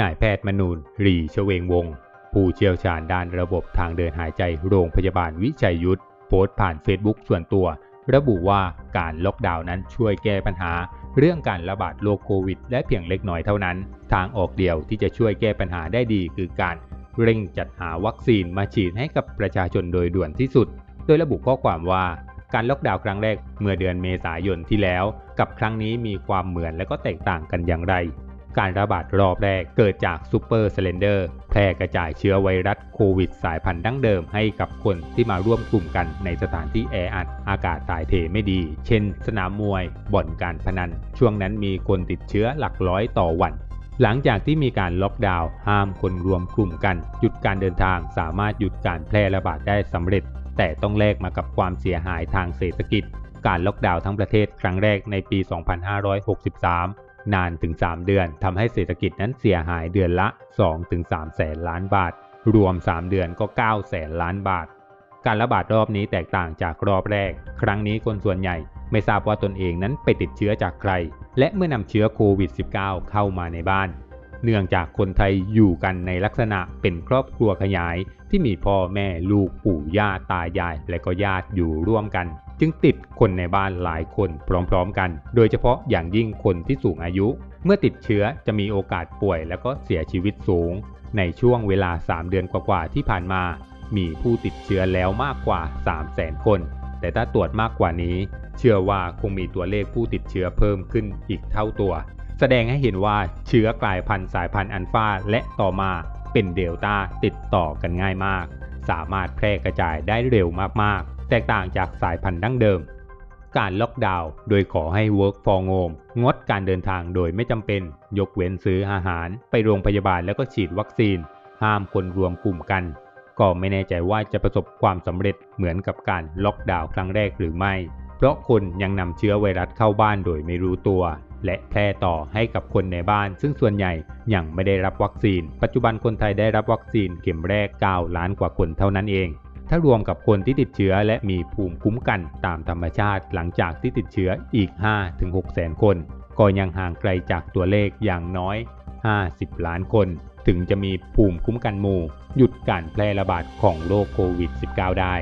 นายแพทย์มนูนรีชเวงวงศ์ผู้เชี่ยวชาญด้านระบบทางเดินหายใจโรงพยาบาลวิชัยยุทธโพสต์ผ่านเฟซบุ๊กส่วนตัว ระบุว่าการล็อกดาวน์นั้นช่วยแก้ปัญหา เรื่องการระบาดโรคโควิด ได้เพียงเล็กน้อยเท่านั้น ทางออกเดียวที่จะช่วยแก้ปัญหาได้ดีคือการเร่งจัดหาวัคซีนมาฉีดให้กับประชาชนโดยด่วนที่สุด โดยระบุข้อความว่าการล็อกดาวน์ครั้งแรกเมื่อเดือนเมษายนที่แล้ว กับครั้งนี้มีความเหมือนและก็แตกต่างกันอย่างไร การระบาดรอบแรกเกิดจากซูเปอร์เซเลนเดอร์แพร่กระจายเชื้อไวรัสโควิดสายพันธุ์ดั้งเดิมให้กับคนที่มาร่วมกลุ่มกันในสถานที่แออัด อากาศถ่ายเทไม่ดี เช่น สนามมวย บ่อนการพนัน ช่วงนั้นมีคนติดเชื้อหลักร้อยต่อวันหลังจากที่มีการล็อกดาวน์ห้ามคนรวมกลุ่มกัน หยุดการเดินทางสามารถหยุดการแพร่ระบาดได้สำเร็จ แต่ต้องแลกมากับความเสียหายทางเศรษฐกิจ การล็อกดาวน์ทั้งประเทศครั้งแรกในปี 2563 นานถึง 3 เดือนทำให้เศรษฐกิจนั้นเสียหายเดือนละ 2-3 แสนล้านบาท รวม 3 เดือนก็ 9 แสนล้านบาท การระบาดรอบนี้แตกต่างจากรอบแรก ครั้งนี้คนส่วนใหญ่ไม่ทราบว่าตนเองนั้นไปติดเชื้อจากใคร และเมื่อนำเชื้อโควิด -19 เข้ามาในบ้าน เนื่องจากคนไทยอยู่กันในลักษณะเป็นครอบครัวขยาย ที่มีพ่อแม่ลูกปู่ย่าตายาย และก็ญาติอยู่ร่วมกัน จึงติดคนในบ้านหลายคนพร้อมๆกัน โดยเฉพาะอย่างยิ่งคนที่สูงอายุ เมื่อติดเชื้อจะมีโอกาสป่วยและก็เสียชีวิตสูง ในช่วงเวลา 3 เดือนกว่าๆที่ผ่านมา มีผู้ติดเชื้อแล้วมากกว่า 3 0 0 0 0 0 คน แต่ถ้าตรวจมากกว่านี้ เชื่อว่าคงมีตัวเลขผู้ติดเชื้อเพิ่มขึ้นอีกเท่าตัว ดงให้เห็นว่าเชื้อกลายพันธุ์สายพันธุ์อัลฟาและต่อมาเป็นเดลต้าติดต่อกันง่ายมาก สามารถแพร่กระจายได้เร็วมากๆ แตกต่างจากสายพันธุ์ดั้งเดิม การล็อกดาวน์โดยขอให้ work for home งดการเดินทางโดยไม่จำเป็น ยกเว้นซื้ออาหาร ไปโรงพยาบาลแล้วก็ฉีดวัคซีน ห้ามคนรวมกลุ่มกัน ก็ไม่แน่ใจว่าจะประสบความสำเร็จเหมือนกับการล็อกดาวน์ครั้งแรกหรือไม่ เพราะคนยังนำเชื้อไวรัสเข้าบ้านโดยไม่รู้ตัว และแพร่ต่อให้กับคนในบ้าน ซึ่งส่วนใหญ่ยังไม่ได้รับวัคซีน ปัจจุบันคนไทยได้รับวัคซีนเข็มแรก 9 ล้านกว่าคนเท่านั้นเอง ถ้ารวมกับคนที่ติดเชื้อและมีภูมิคุ้มกันตามธรรมชาติ หลังจากที่ติดเชื้ออีก 5-6แสนคน ก็ยังห่างไกลจากตัวเลขอย่างน้อย 50 ล้านคน ถึงจะมีภูมิคุ้มกันหมู่ หยุดการแพร่ระบาดของโรคโควิด -19 ได้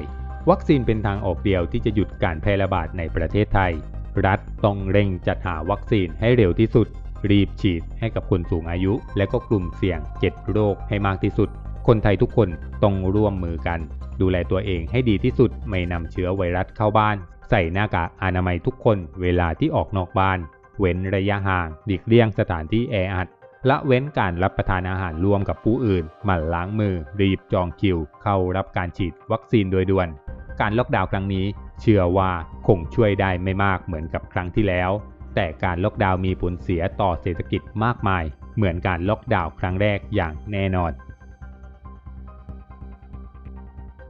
วัคซีนเป็นทางออกเดียวที่จะหยุดการแพร่ระบาดในประเทศไทย รัฐต้องเร่งจัดหาวัคซีนให้เร็วที่สุด รีบฉีดให้กับคนสูงอายุ และก็กลุ่มเสี่ยง 7 โรคให้มากที่สุด คนไทยทุกคนต้องร่วมมือกัน ดูแลตัวเองให้ดีที่สุด ไม่นำเชื้อไวรัสเข้าบ้าน ใส่หน้ากากอนามัยทุกคนเวลาที่ออกนอกบ้าน เว้นระยะห่างหลีกเลี่ยงสถานที่แออัดละเว้นการรับประทานอาหารร่วมกับผู้อื่น หมั่นล้างมือ รีบจองคิว เข้ารับการฉีดวัคซีนโดยด่วน การล็อกดาวน์ครั้งนี้ เชื่อว่าคงช่วยได้ไม่มากเหมือนกับครั้งที่แล้ว แต่การล็อกดาวน์มีผลเสียต่อเศรษฐกิจมากมาย เหมือนการล็อกดาวน์ครั้งแรกอย่างแน่นอน